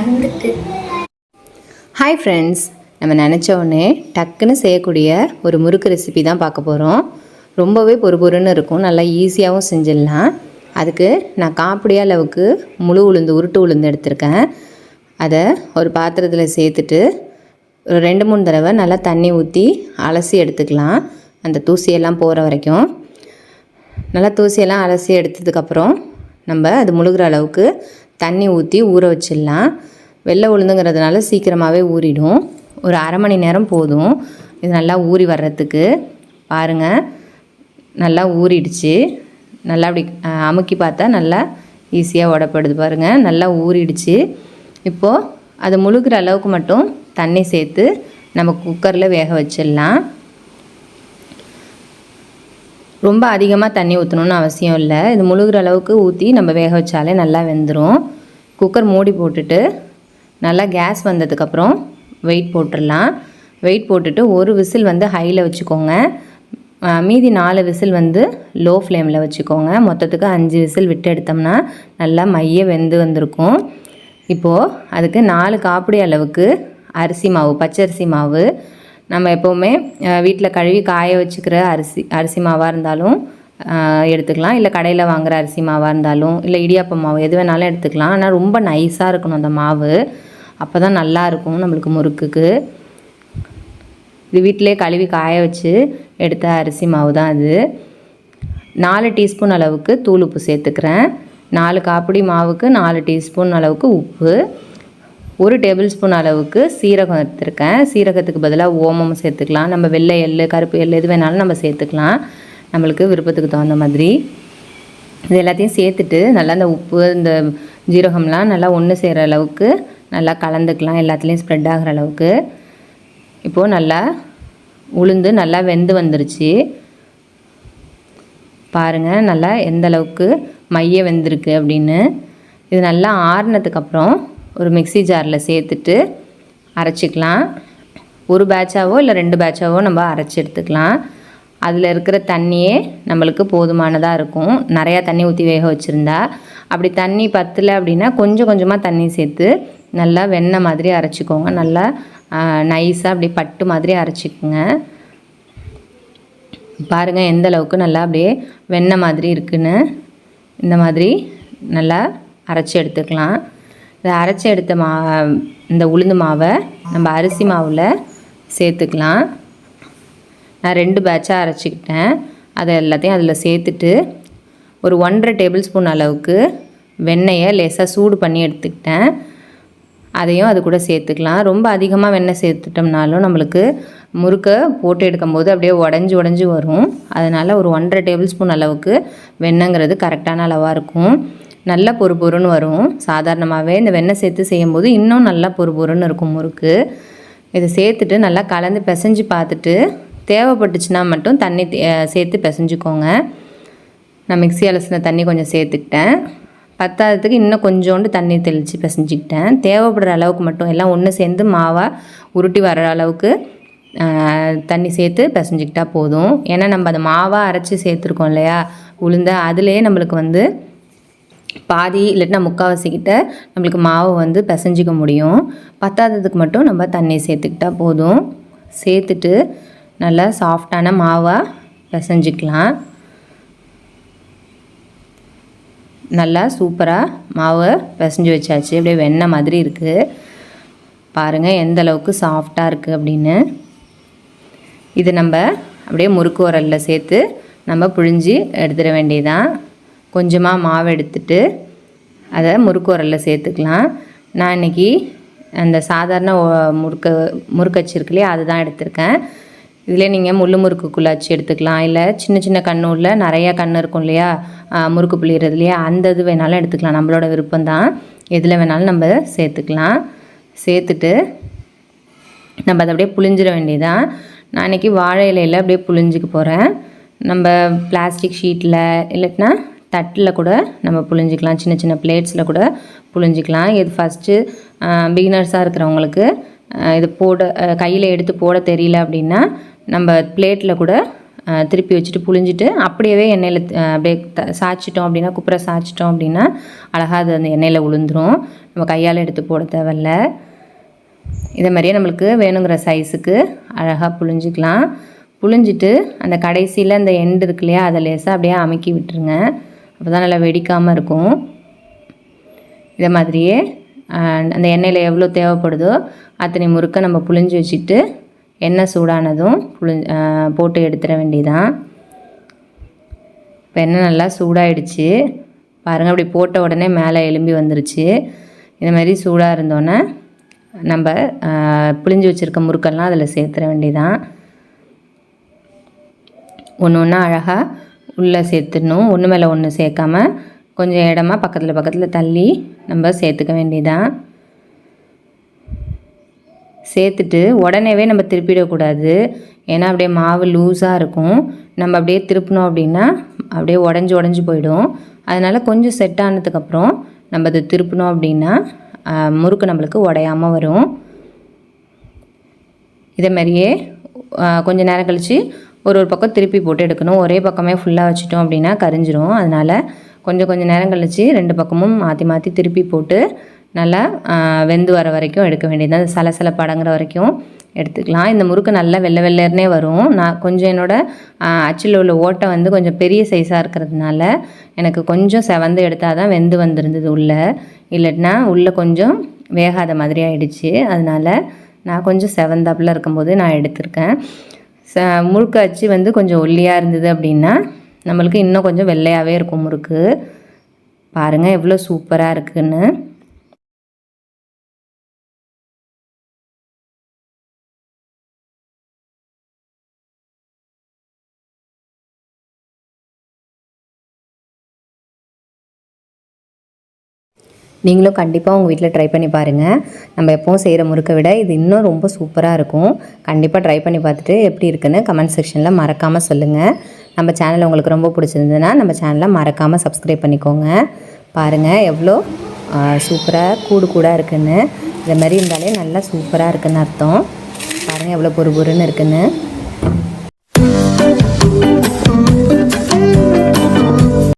மறந்துட்டு hi friends நம்ம நினச்ச உடனே டக்குன்னு செய்யக்கூடிய ஒரு முறுக்கு ரெசிபி தான் பார்க்க போகிறோம் ரொம்பவே பொறுபொருன்னு இருக்கும். நல்லா ஈஸியாகவும் செஞ்சிடலாம். அதுக்கு நான் காப்பிடி அளவுக்கு முழு உளுந்து உருட்டு உளுந்து எடுத்திருக்கேன். அதை ஒரு பாத்திரத்தில் சேர்த்துட்டு ஒரு ரெண்டு மூணு தடவை நல்லா தண்ணி ஊற்றி அலசி எடுத்துக்கலாம். அந்த தூசியெல்லாம் போகிற வரைக்கும். நல்லா தூசியெல்லாம் அலசி எடுத்ததுக்கப்புறம் நம்ம அது முழுகிற அளவுக்கு தண்ணி ஊற்றி ஊற வச்சிடலாம். வெள்ளை உளுந்துங்கிறதுனால சீக்கிரமாகவே ஊறிடும். ஒரு அரை மணி நேரம் போதும். இது நல்லா ஊறி வர்றதுக்கு. பாருங்கள் நல்லா ஊறிடுச்சு. நல்லா அப்படி அமுக்கி பார்த்தா நல்லா ஈஸியாக உடப்படுது பாருங்கள் நல்லா ஊறிடுச்சு. இப்போது அது முழுகிற அளவுக்கு மட்டும் தண்ணி சேர்த்து நம்ம குக்கரில் வேக வச்சிடலாம். ரொம்ப அதிகமாக தண்ணி ஊற்றணும்னு அவசியம் இல்லை. இது முழுகிற அளவுக்கு ஊற்றி நம்ம வேக வச்சாலே நல்லா வெந்துடும் குக்கர் மூடி போட்டுட்டு நல்லா கேஸ் வந்ததுக்கப்புறம் வெயிட் போட்டுடலாம். வெயிட் போட்டுட்டு ஒரு விசில் வந்து ஹையில் வச்சுக்கோங்க. மீதி நாலு விசில் வந்து லோ ஃப்ளேமில் வச்சுக்கோங்க. மொத்தத்துக்கு அஞ்சு விசில் விட்டு எடுத்தோம்னா நல்லா மைய வெந்து வந்திருக்கும். இப்போது அதுக்கு நாலு காப்பிடி அளவுக்கு அரிசி மாவு பச்சரிசி மாவு. நம்ம எப்போவுமே வீட்டில் கழுவி காய வச்சுக்கிற அரிசி அரிசி மாவாக இருந்தாலும் எடுத்துக்கலாம். இல்லை கடையில் வாங்குற அரிசி மாவாக இருந்தாலும் இல்லை இடியாப்பம் மாவு எது வேணாலும் எடுத்துக்கலாம். ஆனால் ரொம்ப நைஸாக இருக்கணும் அந்த மாவு. அப்போ தான் நல்லா இருக்கும் நம்மளுக்கு முறுக்குக்கு. இது வீட்டிலே கழுவி காய வச்சு எடுத்த அரிசி மாவு தான் அது நாலு டீஸ்பூன் அளவுக்கு தூள் உப்பு சேர்த்துக்கிறேன். நாலு காப்பிடி மாவுக்கு நாலு டீஸ்பூன் அளவுக்கு உப்பு. ஒரு டேபிள் ஸ்பூன் அளவுக்கு சீரகம் எடுத்துருக்கேன். சீரகத்துக்கு பதிலாக ஓமம் சேர்த்துக்கலாம். நம்ம வெள்ளை எள்ளு கருப்பு எள் எது வேணாலும் நம்ம சேர்த்துக்கலாம். நம்மளுக்கு விருப்பத்துக்கு தகுந்த மாதிரி. இது எல்லாத்தையும் சேர்த்துட்டு நல்லா இந்த உப்பு இந்த ஜீரகம்லாம் நல்லா ஒன்று செய்கிற அளவுக்கு நல்லா கலந்துக்கலாம் எல்லாத்துலேயும் ஸ்ப்ரெட் ஆகிற அளவுக்கு. இப்போது நல்லா உளுந்து நல்லா வெந்து வந்துருச்சு. பாருங்கள் நல்லா எந்த அளவுக்கு மைய வெந்திருக்கு அப்படின்னு. இது நல்லா ஆறுனதுக்கப்புறம் ஒரு மிக்ஸி ஜாரில் சேர்த்துட்டு அரைச்சிக்கலாம். ஒரு பேட்சாவோ இல்லை ரெண்டு பேட்சாவோ நம்ம அரைச்சி எடுத்துக்கலாம். அதில் இருக்கிற தண்ணியே நம்மளுக்கு போதுமானதாக இருக்கும். நிறையா தண்ணி ஊற்றி வேக வச்சுருந்தா. அப்படி தண்ணி பத்தலை அப்படின்னா கொஞ்சம் கொஞ்சமாக தண்ணி சேர்த்து நல்லா வெண்ணெய் மாதிரி அரைச்சிக்கோங்க. நல்லா நைஸாக அப்படி பட்டு மாதிரி அரைச்சிக்கோங்க. பாருங்கள் எந்த அளவுக்கு நல்லா அப்படியே வெண்ணெய் மாதிரி இருக்குன்னு. இந்த மாதிரி நல்லா அரைச்சி எடுத்துக்கலாம். இதை அரைச்சி எடுத்த மா இந்த உளுந்து மாவை நம்ம அரிசி மாவில் சேர்த்துக்கலாம். நான் ரெண்டு பேட்சாக அரைச்சிக்கிட்டேன். அதை எல்லாத்தையும் அதில் சேர்த்துட்டு ஒரு ஒன்றரை டேபிள் ஸ்பூன் அளவுக்கு வெண்ணெயை லேசாக சூடு பண்ணி எடுத்துக்கிட்டேன். அதையும் அது கூட சேர்த்துக்கலாம். ரொம்ப அதிகமாக வெண்ணெய் சேர்த்துட்டோம்னாலும் நம்மளுக்கு முறுக்கை போட்டு எடுக்கும்போது அப்படியே உடஞ்சி உடஞ்சி வரும். அதனால் ஒரு ஒன்றரை டேபிள் ஸ்பூன் அளவுக்கு வெண்ணெங்கிறது கரெக்டான அளவாக இருக்கும். நல்ல பொறு பொறுன்னு வரும். சாதாரணமாகவே இந்த வெண்ணெய் சேர்த்து செய்யும்போது இன்னும் நல்லா பொறு பொறுன்னு இருக்கும் முறுக்கு. இதை சேர்த்துட்டு நல்லா கலந்து பிசைஞ்சு பார்த்துட்டு தேவைப்பட்டுச்சுன்னா மட்டும் தண்ணி தே- சேர்த்து பிசைஞ்சுக்கோங்க. நான் மிக்ஸி அலசின தண்ணி கொஞ்சம் சேர்த்துக்கிட்டேன். பத்தாததுக்கு இன்னும் கொஞ்சோண்டு தண்ணி தெளித்து பிசைஞ்சிக்கிட்டேன். தேவைப்படுற அளவுக்கு மட்டும் எல்லாம் ஒன்று சேர்ந்து மாவாக உருட்டி வர அளவுக்கு தண்ணி சேர்த்து பிசைஞ்சிக்கிட்டா போதும். ஏன்னா நம்ம அதை மாவாக அரைச்சி சேர்த்துருக்கோம் இல்லையா? உளுந்த அதுலேயே நம்மளுக்கு வந்து பாதி இல்லாட்டினா முக்கால்வாசிக்கிட்ட நம்மளுக்கு மாவு வந்து பிசைஞ்சிக்க முடியும். பத்தாததுக்கு மட்டும் நம்ம தண்ணி சேர்த்துக்கிட்டா போதும். சேர்த்துட்டு நல்லா சாஃப்டான மாவாக பிசைஞ்சிக்கலாம். நல்லா சூப்பராக மாவை பிசைஞ்சு வச்சாச்சு. அப்படியே வெண்ணெய் மாதிரி இருக்குது பாருங்கள் எந்த அளவுக்கு சாஃப்டாக இருக்குது அப்படின்னு. இது நம்ம அப்படியே முறுக்கு உரலில் சேர்த்து நம்ம புழிஞ்சி எடுத்துட வேண்டியதான் கொஞ்சமாக மாவு எடுத்துட்டு அதை முறுக்கு உரலில் சேர்த்துக்கலாம். நான் இன்னைக்கு அந்த சாதாரண முறுக்க முறுக்கு முறுக்கச்சு இருக்கு இல்லையா அதுதான் எடுத்திருக்கேன். இதில் நீங்கள் முள்ளு முறுக்கு குள்ளாச்சி எடுத்துக்கலாம். இல்லை சின்ன சின்ன கண்ணூரில் நிறையா கண் இருக்கும் இல்லையா? முறுக்கு புளியறது இல்லையா? அந்த இது வேணாலும் எடுத்துக்கலாம். நம்மளோட விருப்பம் தான் எதில் வேணாலும் நம்ம சேர்த்துக்கலாம். சேர்த்துட்டு நம்ம அதை அப்படியே புழிஞ்சிட வேண்டியதான் நான் இன்றைக்கி வாழை இலையில் அப்படியே புளிஞ்சிக்க போகிறேன் நம்ம பிளாஸ்டிக் ஷீட்டில் இல்லாட்டினா தட்டில் கூட நம்ம புளிஞ்சிக்கலாம் சின்ன சின்ன பிளேட்ஸில் கூட புளிஞ்சிக்கலாம் இது ஃபஸ்ட்டு பிகினர்ஸாக இருக்கிறவங்களுக்கு இது போட கையில் எடுத்து போட தெரியல அப்படின்னா நம்ம பிளேட்டில் கூட திருப்பி வச்சுட்டு புழிஞ்சிட்டு அப்படியே எண்ணெயில் அப்படியே த சாய்ச்சிட்டோம் அப்படின்னா குப்புற சாய்ச்சிட்டோம் அப்படின்னா அழகாக அது அந்த எண்ணெயில் உளுந்துரும். நம்ம கையால் எடுத்து போட தேவையில்ல. இதே மாதிரியே நம்மளுக்கு வேணுங்கிற சைஸுக்கு அழகாக புழிஞ்சிக்கலாம். புழிஞ்சிட்டு அந்த கடைசியில் அந்த எண்டு இருக்கு இல்லையா அதை லேசாக அப்படியே அமுக்கி விட்டுருங்க. அப்போ தான் நல்லா வெடிக்காமல் இருக்கும். இதை மாதிரியே அந்த எண்ணெயில் எவ்வளோ தேவைப்படுதோ அத்தனை முறுக்க நம்ம புழிஞ்சு வச்சுட்டு எண்ணெய் சூடானதும் புளி போட்டு எடுத்துட வேண்டியதான் இப்போ எண்ணெய் நல்லா சூடாயிடுச்சு. பாருங்கள் அப்படி போட்ட உடனே மேலே எலும்பி வந்துருச்சு. இந்த மாதிரி சூடாக இருந்தோன்னே நம்ம புளிஞ்சு வச்சுருக்க முறுக்கெல்லாம் அதில் சேர்த்துற வேண்டியதான் ஒன்று ஒன்றா அழகாக உள்ளே சேர்த்துடணும். ஒன்று மேலே ஒன்று சேர்க்காம கொஞ்சம் இடமா பக்கத்தில் பக்கத்தில் தள்ளி நம்ம சேர்த்துக்க வேண்டியதான் சேர்த்துட்டு உடனேவே நம்ம திருப்பிடக்கூடாது. ஏன்னா அப்படியே மாவு லூஸாக இருக்கும். நம்ம அப்படியே திருப்பினோம் அப்படின்னா அப்படியே உடஞ்சி உடஞ்சி போயிடும். அதனால் கொஞ்சம் செட் ஆனதுக்கப்புறம் நம்ம அதை திருப்பினோம் அப்படின்னா முறுக்கு நம்மளுக்கு உடையாமல் வரும். இதே மாதிரியே கொஞ்சம் நேரம் கழித்து ஒரு ஒரு பக்கம் திருப்பி போட்டு எடுக்கணும். ஒரே பக்கமே ஃபுல்லாக வச்சிட்டோம் அப்படின்னா கரிஞ்சிரும். அதனால் கொஞ்சம் கொஞ்சம் நேரம் கழித்து ரெண்டு பக்கமும் மாற்றி மாற்றி திருப்பி போட்டு நல்லா வெந்து வர வரைக்கும் எடுக்க வேண்டியது. அந்த சலசலப்படங்கிற வரைக்கும் எடுத்துக்கலாம். இந்த முறுக்கு நல்லா வெள்ளை வெள்ளையர்னே வரும். நான் கொஞ்சம் என்னோடய அச்சில் உள்ள ஓட்டை வந்து கொஞ்சம் பெரிய சைஸாக இருக்கிறதுனால எனக்கு கொஞ்சம் செவந்து எடுத்தால் தான் வெந்து வந்திருந்தது உள்ளே. இல்லைன்னா உள்ளே கொஞ்சம் வேகாத மாதிரி ஆயிடுச்சு. அதனால நான் கொஞ்சம் செவந்தாப்பில் இருக்கும்போது நான் எடுத்திருக்கேன். ச முறுக்கு அச்சு வந்து கொஞ்சம் ஒல்லியாக இருந்தது அப்படின்னா நம்மளுக்கு இன்னும் கொஞ்சம் வெள்ளையாகவே இருக்கும் முறுக்கு. பாருங்கள் எவ்வளோ சூப்பராக இருக்குன்னு. நீங்களும் கண்டிப்பாக உங்கள் வீட்டில் ட்ரை பண்ணி பாருங்கள் நம்ம எப்போவும் செய்கிற முறுக்கை விட இது இன்னும் ரொம்ப சூப்பராக இருக்கும். கண்டிப்பாக ட்ரை பண்ணி பார்த்துட்டு எப்படி இருக்குன்னு கமெண்ட் செக்ஷனில் மறக்காமல் சொல்லுங்கள் நம்ம சேனல் உங்களுக்கு ரொம்ப பிடிச்சிருந்ததுன்னா நம்ம சேனலை மறக்காமல் சப்ஸ்கிரைப் பண்ணிக்கோங்க. பாருங்கள் எவ்வளோ சூப்பராக கூடு கூடாக இருக்குன்னு. இதை மாதிரி இருந்தாலே நல்லா சூப்பராக இருக்குன்னு அர்த்தம். பாருங்கள் எவ்வளோ பொறு பொறுன்னு இருக்குன்னு.